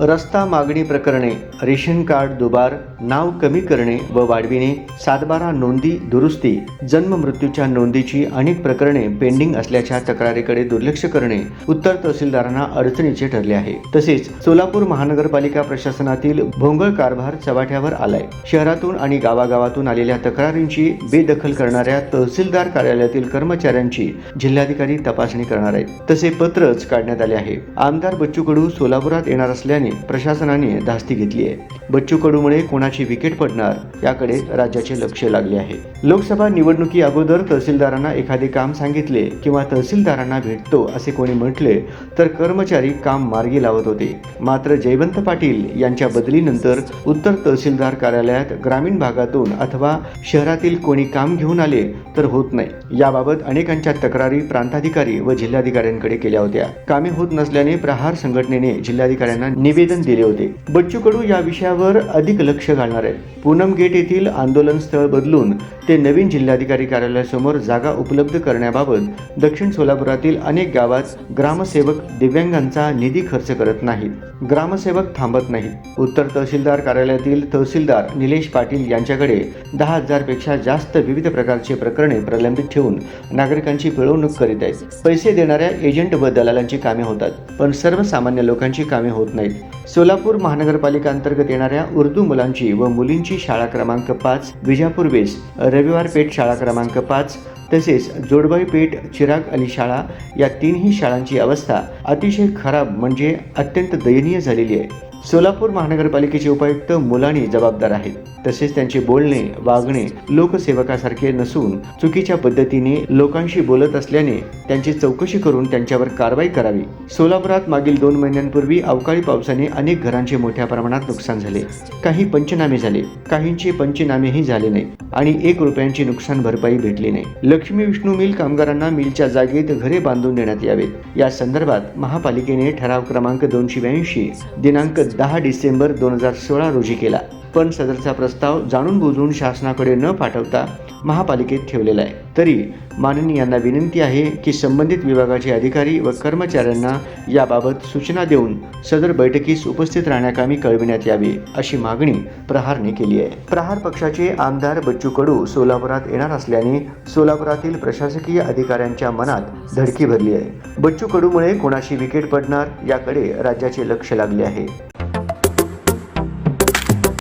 रस्ता मागणी प्रकरणे रेशन कार्ड दुबार नाव कमी करणे व वाढविणे सातबारा नोंदी दुरुस्ती जन्म मृत्यूच्या नोंदीची अनेक प्रकरणे पेंडिंग असल्याच्या तक्रारीकडे दुर्लक्ष करणे उत्तर तहसीलदारांना अडचणीचे ठरले आहे. तसेच सोलापूर महानगरपालिका प्रशासनातील भोंगळ कारभार चव्हाट्यावर आलाय. शहरातून आणि गावागावातून आलेल्या तक्रारींची बेदखल करणाऱ्या तहसीलदार कार्यालयातील कर्मचाऱ्यांची जिल्हाधिकारी तपासणी करणार आहेत. तसे पत्रच काढण्यात आले आहे. आमदार बच्चू कडू सोलापुरात येणार असल्याने प्रशासनाने धास्ती घेतली आहे. बच्चू कडूमुळे कोणाची विकेट पडणार याकडे राज्याचे लक्ष लागले आहे. लोकसभा निवडणुकी अगोदर तहसीलदारांना एखादे काम सांगितले किंवा तहसीलदारांना भेटतो असे कोणी म्हटले तर कर्मचारी काम मार्गी लावत होते. मात्र जयवंत पाटील यांच्या बदलीनंतर उत्तर तहसीलदार कार्यालयात ग्रामीण भागातून अथवा शहरातील कोणी काम घेऊन आले तर होत नाही. याबाबत अनेकांच्या तक्रारी प्रांताधिकारी व जिल्हाधिकाऱ्यांकडे केल्या होत्या. कामे होत नसल्याने प्रहार संघटनेने जिल्हाधिकाऱ्यांना निवेदन दिले होते. बच्चू कडू या विषयावर अधिक लक्ष घालणार आहेत. पूनम गेट येथील आंदोलन स्थळ बदलून ते नवीन जिल्हाधिकारी कार्यालयासमोर जागा उपलब्ध करण्याबाबत दक्षिण सोलापुरातील अनेक गावात ग्रामसेवक दिव्यांगांचा निधी खर्च करत नाहीत. ग्रामसेवक थांबत नाहीत. उत्तर तहसीलदार कार्यालयातील तहसीलदार निलेश पाटील यांच्याकडे दहा हजारपेक्षा जास्त विविध प्रकारचे प्रकरणे प्रलंबित ठेवून नागरिकांची पिळवणूक करीत आहेत. पैसे देणाऱ्या एजंट व दलालांची कामे होतात पण सर्वसामान्य लोकांची कामे होत नाहीत. सोलापूर महानगरपालिका अंतर्गत येणाऱ्या उर्दू मुलांची व मुलींची शाळा क्रमांक पाच विजापूर बेस रविवार पेठ शाळा क्रमांक पाच तसेच जोडबाई पेठ चिराग अली शाळा या तीनही शाळांची अवस्था अतिशय खराब म्हणजे अत्यंत दयनीय झालेली आहे. सोलापूर महानगरपालिकेचे उपायुक्त मुलाने जबाबदार आहेत. तसेच त्यांचे बोलणे वागणे लोकसेवकासारखे नसून चुकीच्या पद्धतीने लोकांशी बोलत असल्याने त्यांची चौकशी करून त्यांच्यावर कारवाई करावी. सोलापुरात मागील दोन महिन्यांपूर्वी अवकाळी पावसाने अनेक घरांचे मोठ्या प्रमाणात नुकसान झाले. काही पंचनामे झाले. काहींचे पंचनामेही झाले नाही आणि एक रुपयांची नुकसान भरपाई भेटली नाही. लक्ष्मी विष्णू मिल कामगारांना मिलच्या जागेत घरे बांधून देण्यात यावेत. या संदर्भात महापालिकेने ठराव क्रमांक दोनशे ब्याऐंशी दिनांक दहा डिसेंबर दोन हजार सोळा रोजी केला. पण सदरचा प्रस्ताव जाणून बुजून शासनाकडे न पाठवता महापालिकेत ठेवलेला आहे. तरी माननीयांना विनंती आहे की संबंधित विभागाचे अधिकारी व कर्मचाऱ्यांना याबाबत सूचना देऊन सदर बैठकीस उपस्थित राहण्याकामी कळविण्यात यावी अशी मागणी प्रहारने केली आहे. प्रहार पक्षाचे आमदार बच्चू कडू सोलापुरात येणार असल्याने सोलापुरातील प्रशासकीय अधिकाऱ्यांच्या मनात धडकी भरली आहे. बच्चू कडूमुळे कोणाशी विकेट पडणार याकडे राज्याचे लक्ष लागले आहे.